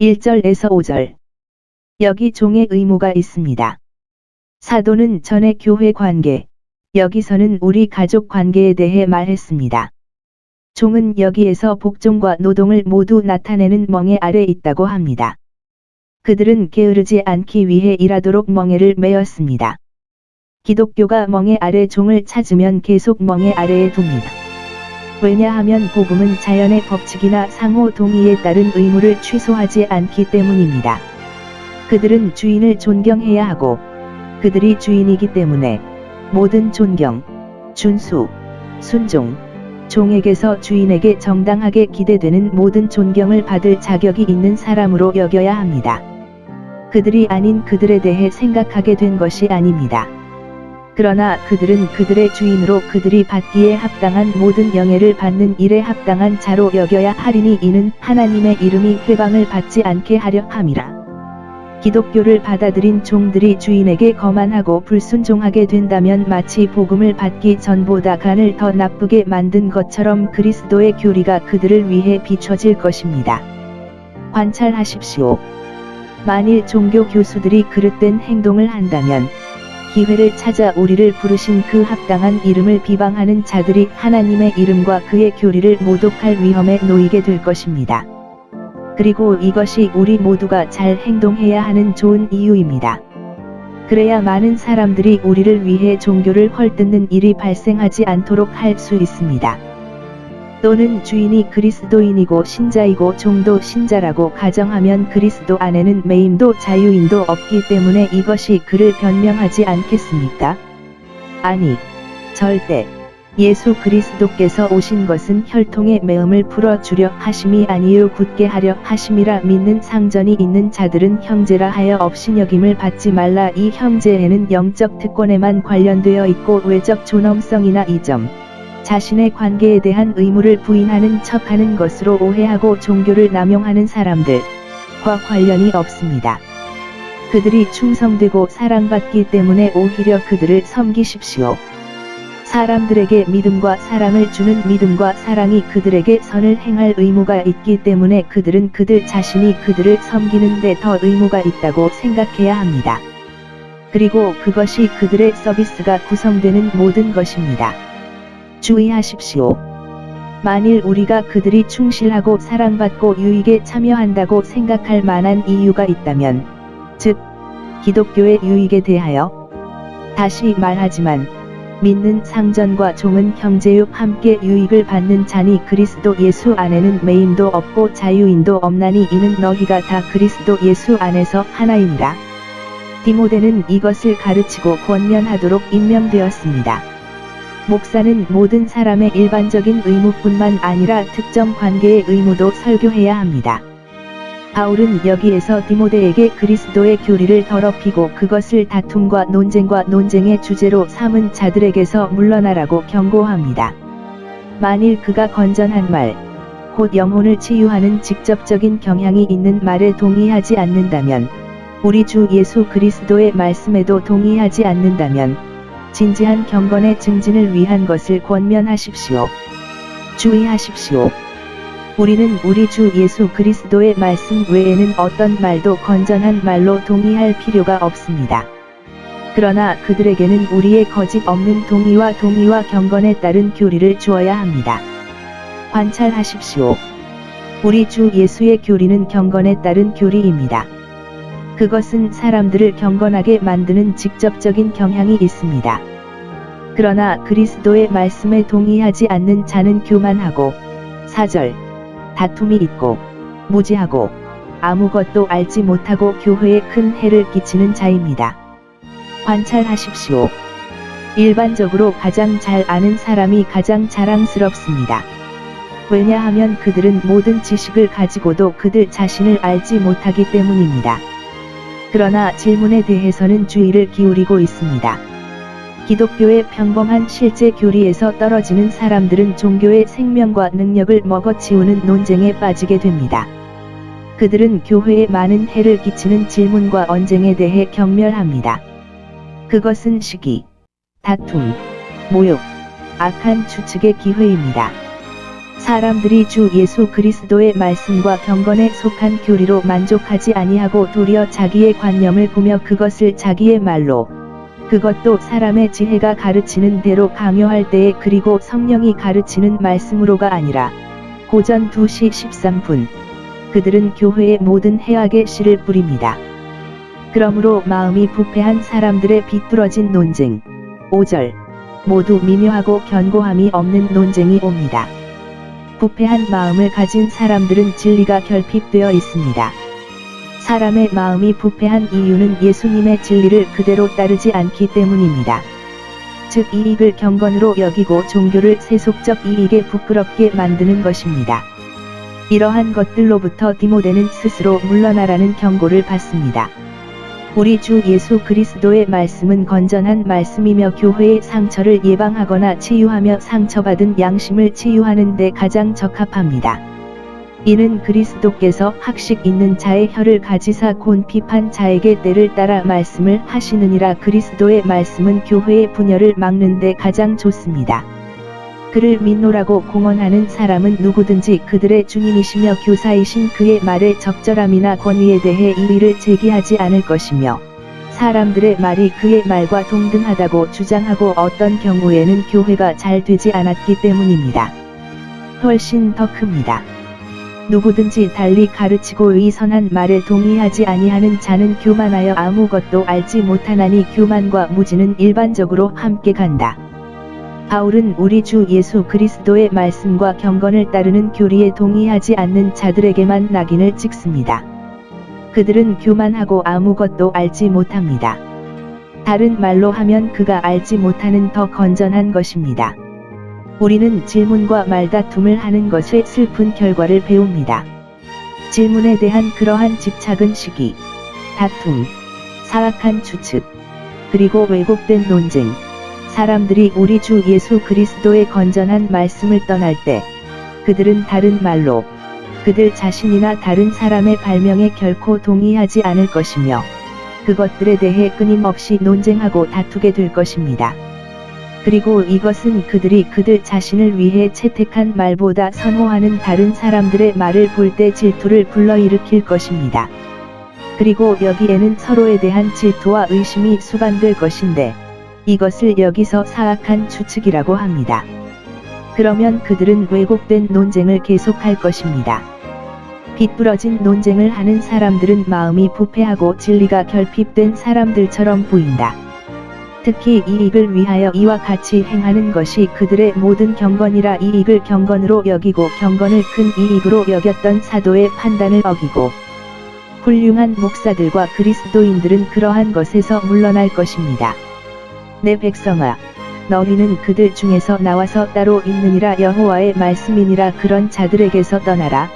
1절에서 5절. 여기 종의 의무가 있습니다. 사도는 전의 교회 관계, 여기서는 우리 가족 관계에 대해 말했습니다. 종은 여기에서 복종과 노동을 모두 나타내는 멍에 아래 있다고 합니다. 그들은 게으르지 않기 위해 일하도록 멍에를 메었습니다. 기독교가 멍에 아래 종을 찾으면 계속 멍에 아래에 둡니다. 왜냐하면 복음은 자연의 법칙이나 상호 동의에 따른 의무를 취소하지 않기 때문입니다. 그들은 주인을 존경해야 하고 그들이 주인이기 때문에 모든 존경, 준수, 순종, 종에게서 주인에게 정당하게 기대되는 모든 존경을 받을 자격이 있는 사람으로 여겨야 합니다. 그들이 아닌 그들에 대해 생각하게 된 것이 아닙니다. 그러나 그들은 그들의 주인으로 그들이 받기에 합당한 모든 영예를 받는 일에 합당한 자로 여겨야 하리니 이는 하나님의 이름이 회방을 받지 않게 하려 함이라. 기독교를 받아들인 종들이 주인에게 거만하고 불순종하게 된다면 마치 복음을 받기 전보다 간을 더 나쁘게 만든 것처럼 그리스도의 교리가 그들을 위해 비춰질 것입니다. 관찰하십시오. 만일 종교 교수들이 그릇된 행동을 한다면 기회를 찾아 우리를 부르신 그 합당한 이름을 비방하는 자들이 하나님의 이름과 그의 교리를 모독할 위험에 놓이게 될 것입니다. 그리고 이것이 우리 모두가 잘 행동해야 하는 좋은 이유입니다. 그래야 많은 사람들이 우리를 위해 종교를 헐뜯는 일이 발생하지 않도록 할 수 있습니다. 또는 주인이 그리스도인이고 신자이고 종도 신자라고 가정하면 그리스도 안에는 매임도 자유인도 없기 때문에 이것이 그를 변명하지 않겠습니까? 아니, 절대. 예수 그리스도께서 오신 것은 혈통의 매음을 풀어 주려 하심이 아니요 굳게 하려 하심이라 믿는 상전이 있는 자들은 형제라 하여 업신여김을 받지 말라 이 형제에는 영적 특권에만 관련되어 있고 외적 존엄성이나 이점, 자신의 관계에 대한 의무를 부인하는 척하는 것으로 오해하고 종교를 남용하는 사람들과 관련이 없습니다. 그들이 충성되고 사랑받기 때문에 오히려 그들을 섬기십시오. 사람들에게 믿음과 사랑을 주는 믿음과 사랑이 그들에게 선을 행할 의무가 있기 때문에 그들은 그들 자신이 그들을 섬기는 데 더 의무가 있다고 생각해야 합니다. 그리고 그것이 그들의 서비스가 구성되는 모든 것입니다. 주의하십시오. 만일 우리가 그들이 충실하고 사랑받고 유익에 참여한다고 생각할 만한 이유가 있다면, 즉, 기독교의 유익에 대하여, 다시 말하지만, 믿는 상전과 종은 형제요 함께 유익을 받는 자니 그리스도 예수 안에는 매임도 없고 자유인도 없나니 이는 너희가 다 그리스도 예수 안에서 하나이니라. 디모데는 이것을 가르치고 권면하도록 임명되었습니다. 목사는 모든 사람의 일반적인 의무뿐만 아니라 특정 관계의 의무도 설교해야 합니다. 바울은 여기에서 디모데에게 그리스도의 교리를 더럽히고 그것을 다툼과 논쟁과 논쟁의 주제로 삼은 자들에게서 물러나라고 경고합니다. 만일 그가 건전한 말, 곧 영혼을 치유하는 직접적인 경향이 있는 말에 동의하지 않는다면, 우리 주 예수 그리스도의 말씀에도 동의하지 않는다면, 진지한 경건의 증진을 위한 것을 권면하십시오. 주의하십시오. 우리는 우리 주 예수 그리스도의 말씀 외에는 어떤 말도 건전한 말로 동의할 필요가 없습니다. 그러나 그들에게는 우리의 거짓 없는 동의와 동의와 경건에 따른 교리를 주어야 합니다. 관찰하십시오. 우리 주 예수의 교리는 경건에 따른 교리입니다. 그것은 사람들을 경건하게 만드는 직접적인 경향이 있습니다. 그러나 그리스도의 말씀에 동의하지 않는 자는 교만하고 사절 다툼이 있고 무지하고 아무것도 알지 못하고 교회에 큰 해를 끼치는 자입니다. 관찰하십시오. 일반적으로 가장 잘 아는 사람이 가장 자랑스럽습니다. 왜냐하면 그들은 모든 지식을 가지고도 그들 자신을 알지 못하기 때문입니다. 그러나 질문에 대해서는 주의를 기울이고 있습니다. 기독교의 평범한 실제 교리에서 떨어지는 사람들은 종교의 생명과 능력을 먹어치우는 논쟁에 빠지게 됩니다. 그들은 교회에 많은 해를 끼치는 질문과 언쟁에 대해 경멸합니다. 그것은 시기, 다툼, 모욕, 악한 추측의 기회입니다. 사람들이 주 예수 그리스도의 말씀과 경건에 속한 교리로 만족하지 아니하고 도리어 자기의 관념을 꾸며 그것을 자기의 말로 그것도 사람의 지혜가 가르치는 대로 강요할 때에 그리고 성령이 가르치는 말씀으로가 아니라 고전 2시 13분 그들은 교회의 모든 해악의 씨를 뿌립니다. 그러므로 마음이 부패한 사람들의 비뚤어진 논쟁 5절 모두 미묘하고 견고함이 없는 논쟁이 옵니다. 부패한 마음을 가진 사람들은 진리가 결핍되어 있습니다. 사람의 마음이 부패한 이유는 예수님의 진리를 그대로 따르지 않기 때문입니다. 즉 이익을 경건으로 여기고 종교를 세속적 이익에 부끄럽게 만드는 것입니다. 이러한 것들로부터 디모데는 스스로 물러나라는 경고를 받습니다. 우리 주 예수 그리스도의 말씀은 건전한 말씀이며 교회의 상처를 예방하거나 치유하며 상처받은 양심을 치유하는 데 가장 적합합니다. 이는 그리스도께서 학식 있는 자의 혀를 가지사 곤핍한 자에게 때를 따라 말씀을 하시느니라 그리스도의 말씀은 교회의 분열을 막는 데 가장 좋습니다. 그를 믿노라고 공언하는 사람은 누구든지 그들의 주님이시며 교사이신 그의 말의 적절함이나 권위에 대해 이의를 제기하지 않을 것이며 사람들의 말이 그의 말과 동등하다고 주장하고 어떤 경우에는 교회가 잘 되지 않았기 때문입니다. 훨씬 더 큽니다. 누구든지 달리 가르치고 의 선한 말에 동의하지 아니하는 자는 교만하여 아무것도 알지 못하나니 교만과 무지는 일반적으로 함께 간다. 바울은 우리 주 예수 그리스도의 말씀과 경건을 따르는 교리에 동의하지 않는 자들에게만 낙인을 찍습니다. 그들은 교만하고 아무것도 알지 못합니다. 다른 말로 하면 그가 알지 못하는 더 건전한 것입니다. 우리는 질문과 말다툼을 하는 것의 슬픈 결과를 배웁니다. 질문에 대한 그러한 집착은 시기, 다툼, 사악한 추측, 그리고 왜곡된 논쟁, 사람들이 우리 주 예수 그리스도의 건전한 말씀을 떠날 때 그들은 다른 말로 그들 자신이나 다른 사람의 발명에 결코 동의하지 않을 것이며 그것들에 대해 끊임없이 논쟁하고 다투게 될 것입니다. 그리고 이것은 그들이 그들 자신을 위해 채택한 말보다 선호하는 다른 사람들의 말을 볼 때 질투를 불러일으킬 것입니다. 그리고 여기에는 서로에 대한 질투와 의심이 수반될 것인데 이것을 여기서 사악한 추측이라고 합니다. 그러면 그들은 왜곡된 논쟁을 계속할 것입니다. 비뚤어진 논쟁을 하는 사람들은 마음이 부패하고 진리가 결핍된 사람들처럼 보인다. 특히 이익을 위하여 이와 같이 행하는 것이 그들의 모든 경건이라 이익을 경건으로 여기고 경건을 큰 이익으로 여겼던 사도의 판단을 어기고 훌륭한 목사들과 그리스도인들은 그러한 것에서 물러날 것입니다. 내 백성아. 너희는 그들 중에서 나와서 따로 있느니라 여호와의 말씀이니라 그런 자들에게서 떠나라